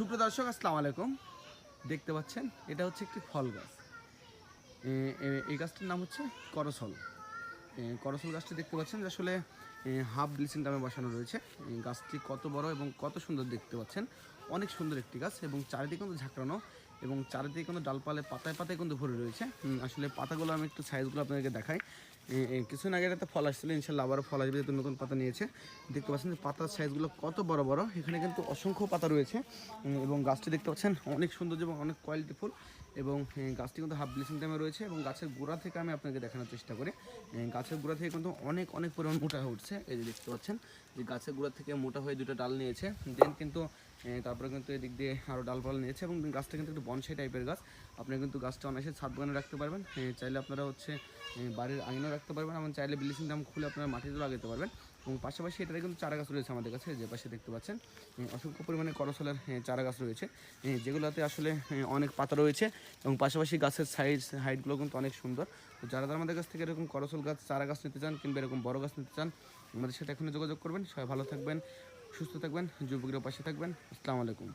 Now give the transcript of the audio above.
সুপ্রিয় দর্শক, আসসালামু আলাইকুম। দেখতে পাচ্ছেন, এটা হচ্ছে একটি ফল গাছ। এই গাছটির নাম হচ্ছে করসল। করসল গাছটি দেখতে পাচ্ছেন যে আসলে হাফ ব্লিচিং ডামে বসানো রয়েছে। গাছটি কত বড় এবং কত সুন্দর দেখতে পাচ্ছেন। অনেক সুন্দর একটি গাছ এবং চারিদিকে কিন্তু ঝাঁকড়ানো এবং চারিদিকে কিন্তু ডালপালে পাতায় পাতায় কিন্তু ভরে রয়েছে। আসলে পাতাগুলো আমি একটু সাইজগুলো আপনাদেরকে দেখাই। কিছুদিন আগে একটা ফল আসছিল, ইনশাল্লাহ আবারও ফল আসবে, যেহেতু নতুন পাতা নিয়েছে। দেখতে পাচ্ছেন যে পাতার সাইজগুলো কত বড় বড়, এখানে কিন্তু অসংখ্য পাতা রয়েছে। এবং গাছটি দেখতে পাচ্ছেন অনেক সুন্দর এবং অনেক কোয়ালিটি ফুল। এবং গাছটি কিন্তু হাফ ব্লিচিং টাইমে রয়েছে এবং গাছের গোড়া থেকে আমি আপনাকে দেখানোর চেষ্টা করি। গাছের গোড়া থেকে কিন্তু অনেক অনেক পরিমাণ মোটা হয়ে উঠছে এই যে দেখতে পাচ্ছেন যে গাছের গোড়া থেকে মোটা হয়ে দুটো ডাল নিয়েছে। দেন কিন্তু তারপরে কিন্তু এদিক দিয়ে আরও ডালপালা নিয়েছে এবং গাছটা কিন্তু একটু বনসাই টাইপের গাছ। আপনি কিন্তু গাছটা অনায়াসে ছাদ বাগানে রাখতে পারবেন। চাইলে আপনারা হচ্ছে বাড়ির আঙিনাও রাখতে পারবেন এবং চাইলে ব্লিচিং দাম খুলে আপনারা মাটিতেও লাগাতে পারবেন। এবং পাশাপাশি এটাতে কিন্তু চারা গাছ রয়েছে আমাদের কাছে, যে পাশে দেখতে পাচ্ছেন। অসংখ্য পরিমাণে করসলের চারা গাছ রয়েছে। যেগুলোতে আসলে অনেক পাতা রয়েছে এবং পাশাপাশি গাছের সাইজ হাইটগুলো কিন্তু অনেক সুন্দর। তো যারা যারা আমাদের কাছ থেকে এরকম করসল গাছ, চারা গাছ নিতে চান কিংবা এরকম বড় গাছ নিতে চান, আমাদের সাথে এখনই যোগাযোগ করবেন। সবাই ভালো থাকবেন। সুস্থ থাকবেন যুবকের পাশে থাকবেন। আসসালামু আলাইকুম।